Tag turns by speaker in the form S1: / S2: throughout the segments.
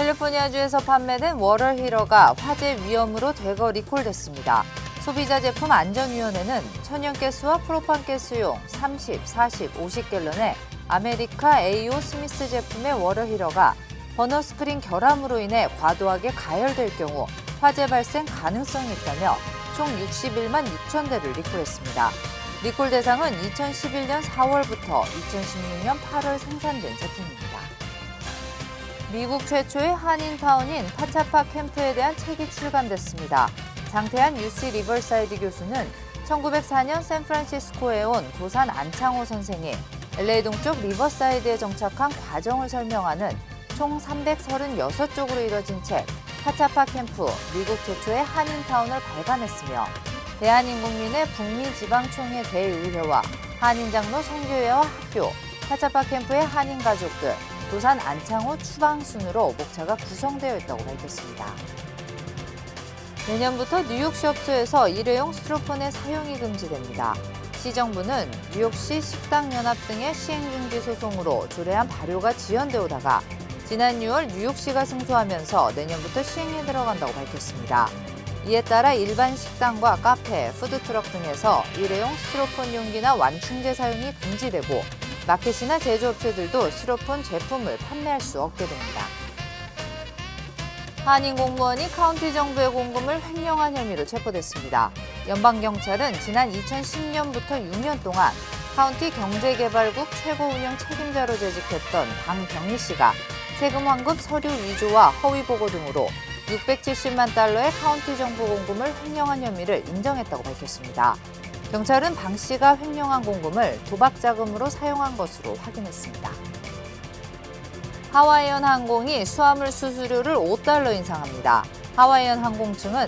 S1: 캘리포니아주에서 판매된 워럴 히러가 화재 위험으로 대거 리콜됐습니다. 소비자 제품 안전위원회는 천연가스와 프로판가스용 30, 40, 50갤런의 아메리카 AO 스미스 제품의 워럴 히러가 버너 스크린 결함으로 인해 과도하게 가열될 경우 화재 발생 가능성이 있다며 총 61만 6천 대를 리콜했습니다. 리콜 대상은 2011년 4월부터 2016년 8월 생산된 제품입니다. 미국 최초의 한인타운인 파차파 캠프에 대한 책이 출간됐습니다. 장태한 UC 리버사이드 교수는 1904년 샌프란시스코에 온 도산 안창호 선생이 LA 동쪽 리버사이드에 정착한 과정을 설명하는 총 336쪽으로 이뤄진 책 파차파 캠프 미국 최초의 한인타운을 발간했으며 대한인 국민의 북미 지방총회 대의회와 한인 장로 선교회와 학교, 파차파 캠프의 한인 가족들, 도산 안창호 추방 순으로 목차가 구성되어 있다고 밝혔습니다. 내년부터 뉴욕 시 업소에서 일회용 스티로폼의 사용이 금지됩니다. 시 정부는 뉴욕시 식당연합 등의 시행중지 소송으로 조례안 발효가 지연되어 오다가 지난 6월 뉴욕시가 승소하면서 내년부터 시행에 들어간다고 밝혔습니다. 이에 따라 일반 식당과 카페, 푸드트럭 등에서 일회용 스티로폼 용기나 완충제 사용이 금지되고 마켓이나 제조업체들도 스티로폼 제품을 판매할 수 없게 됩니다. 한인 공무원이 카운티 정부의 공금을 횡령한 혐의로 체포됐습니다. 연방경찰은 지난 2010년부터 6년 동안 카운티 경제개발국 최고 운영 책임자로 재직했던 강병희 씨가 세금 환급 서류 위조와 허위 보고 등으로 670만 달러의 카운티 정부 공금을 횡령한 혐의를 인정했다고 밝혔습니다. 경찰은 방 씨가 횡령한 공금을 도박 자금으로 사용한 것으로 확인했습니다. 하와이언 항공이 수화물 수수료를 5달러 인상합니다. 하와이언 항공 측은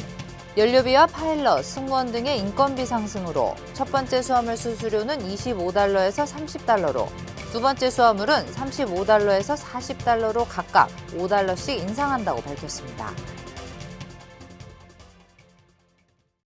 S1: 연료비와 파일럿, 승무원 등의 인건비 상승으로 첫 번째 수화물 수수료는 25달러에서 30달러로 두 번째 수화물은 35달러에서 40달러로 각각 5달러씩 인상한다고 밝혔습니다.